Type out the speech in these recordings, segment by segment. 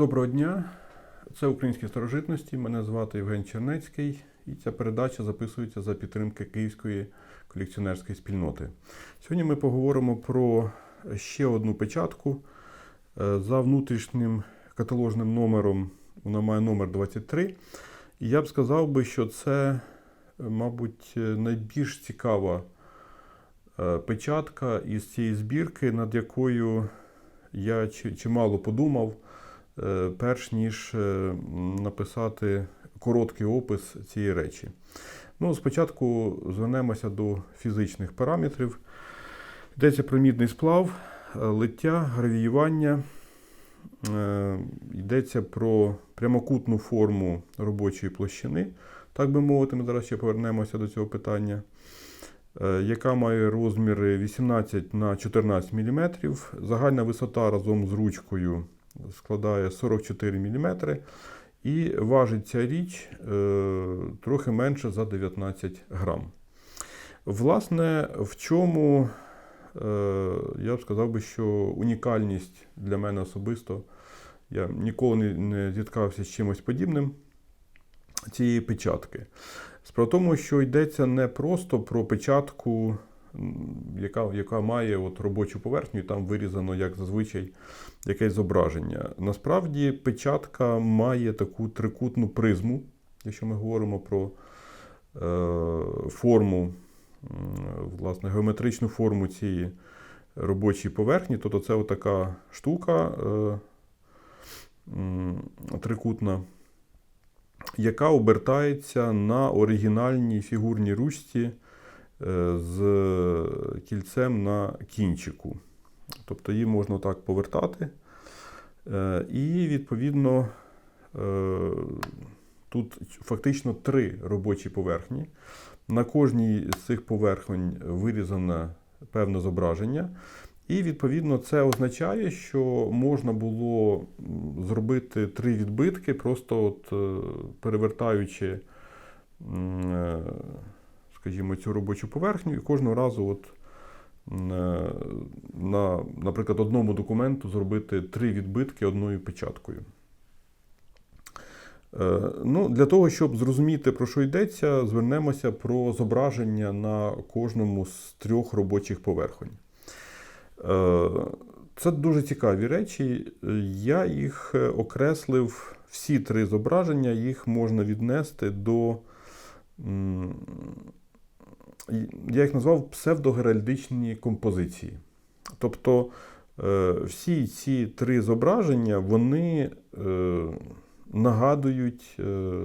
Доброго дня, це Українські старожитності. Мене звати Євген Чернецький, і ця передача записується за підтримки Київської колекціонерської спільноти. Сьогодні ми поговоримо про ще одну печатку Е, за внутрішнім каталожним номером. Вона має номер 23. І я б сказав би, що це, е, мабуть, найбільш цікава е, печатка із цієї збірки, над якою я чимало подумав, перш ніж е, написати короткий опис цієї речі. Ну, спочатку звернемося до фізичних параметрів. Йдеться про мідний сплав, е, лиття, гравіювання. Е, Йдеться про прямокутну форму робочої площини, так би мовити, ми зараз ще повернемося до цього питання, е, яка має розміри 18 на 14 мм. Загальна висота разом з ручкою складає 44 мм. І важить ця річ е, трохи менше за 19 грам. Власне, в чому е, я б сказав би, що унікальність для мене особисто, я ніколи не, зіткався з чимось подібним цієї печатки. Справа в тому, що йдеться не просто про печатку, яка, яка має от робочу поверхню, і там вирізано, як зазвичай, якесь зображення. Насправді печатка має таку трикутну призму, якщо ми говоримо про е, форму, власне, геометричну форму цієї робочої поверхні, тобто це така штука е, трикутна, яка обертається на оригінальній фігурній ручці з кільцем на кінчику. Тобто її можна так повертати. Е, І, відповідно, е, тут фактично три робочі поверхні. На кожній з цих поверхонь вирізане певне зображення. І, відповідно, це означає, що можна було зробити три відбитки, просто от, е, перевертаючи, е, скажімо, цю робочу поверхню, і кожного разу, от, е, на, наприклад, одному документу зробити три відбитки одною печаткою. Е, Ну, для того, щоб зрозуміти, про що йдеться, звернемося про зображення на кожному з трьох робочих поверхонь. Е, Це дуже цікаві речі. Я їх окреслив, всі три зображення, їх можна віднести до. Я їх назвав псевдогеральдичні композиції. Тобто е, всі ці три зображення, вони е, нагадують е,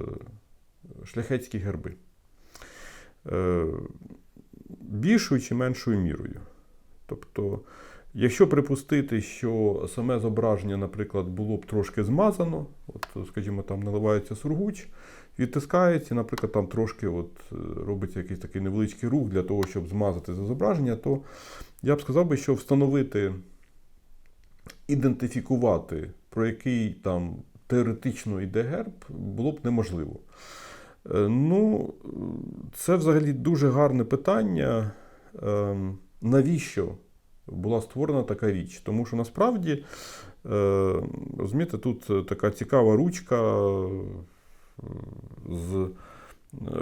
шляхетські герби. Більшою чи меншою мірою. Тобто, якщо припустити, що саме зображення, наприклад, було б трошки змазано, от, скажімо, там наливається сургуч, відтискається, наприклад, там трошки от, е, робиться якийсь такий невеличкий рух для того, щоб змазати це зображення, то я б сказав би, що встановити, ідентифікувати, про який там теоретично йде герб, було б неможливо. Е, Ну, це взагалі дуже гарне питання. Ем, Навіщо була створена така річ? Тому що насправді, е, розумієте, тут така цікава ручка е, з е,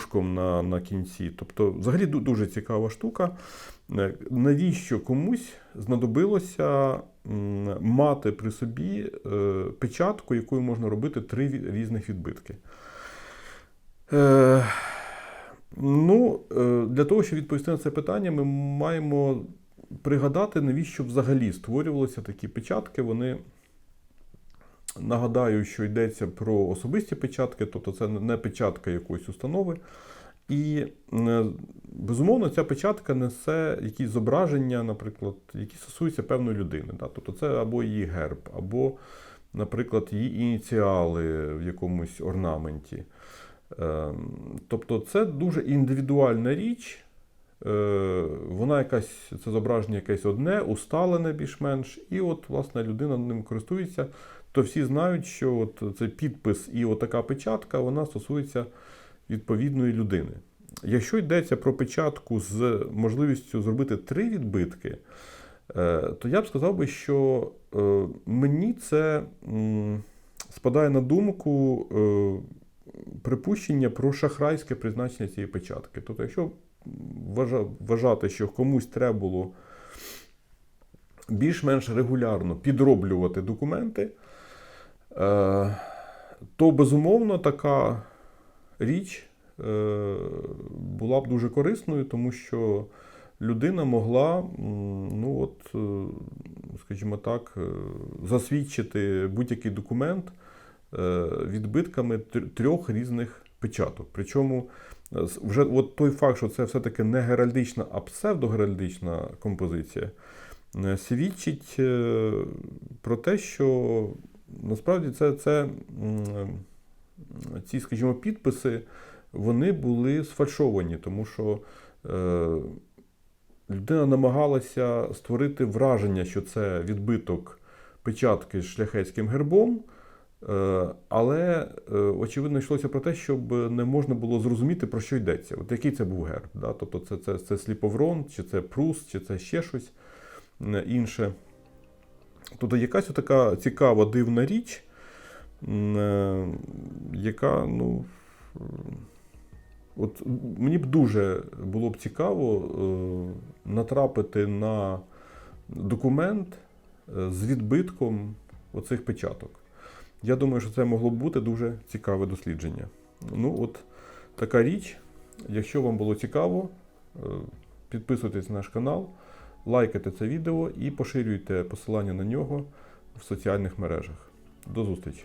вушком на, на кінці. Тобто, взагалі дуже цікава штука. Е, Навіщо комусь знадобилося мати при собі е, печатку, якою можна робити три різних відбитки? Е, Ну, для того, щоб відповісти на це питання, ми маємо пригадати, навіщо взагалі створювалися такі печатки. Вони нагадаю, що йдеться про особисті печатки, тобто це не печатка якоїсь установи. І е, безумовно, ця печатка несе якісь зображення, наприклад, які стосуються певної людини. Да? Тобто це або її герб, або, наприклад, її ініціали в якомусь орнаменті. Ем, Тобто це дуже індивідуальна річ. Е, Вона якась, це зображення якесь одне, усталене більш-менш, і от, власне, людина ним користується, то всі знають, що от цей підпис і отака печатка, вона стосується відповідної людини. Якщо йдеться про печатку з можливістю зробити три відбитки, Е, то я б сказав би, що е, мені це спадає на думку припущення про шахрайське призначення цієї печатки. Тобто, якщо вважа- вважати, що комусь треба було більш-менш регулярно підроблювати документи, е, то безумовно така річ е, була б дуже корисною, тому що людина могла, ну от, е, скажімо так, засвідчити будь-який документ відбитками трьох різних печаток. Причому е, вже от той факт, що це все-таки не геральдична, а псевдогеральдична композиція, е, свідчить е, про те, що насправді це, це ці, скажімо, підписи вони були сфальшовані, тому що е, людина намагалася створити враження, що це відбиток печатки з шляхетським гербом. Е, Але е, очевидно йшлося про те, щоб не можна було зрозуміти, про що йдеться. От який це був герб. Да? Тобто це, це, це сліповрон, чи це прус, чи це ще щось інше. Тобто якась така цікава дивна річ, е, яка, ну. От мені б дуже було б цікаво натрапити на документ з відбитком оцих печаток. Я думаю, що це могло б бути дуже цікаве дослідження. Ну, от така річ. Якщо вам було цікаво, е, підписуйтесь на наш канал, лайкайте це відео і поширюйте посилання на нього в соціальних мережах. До зустрічі!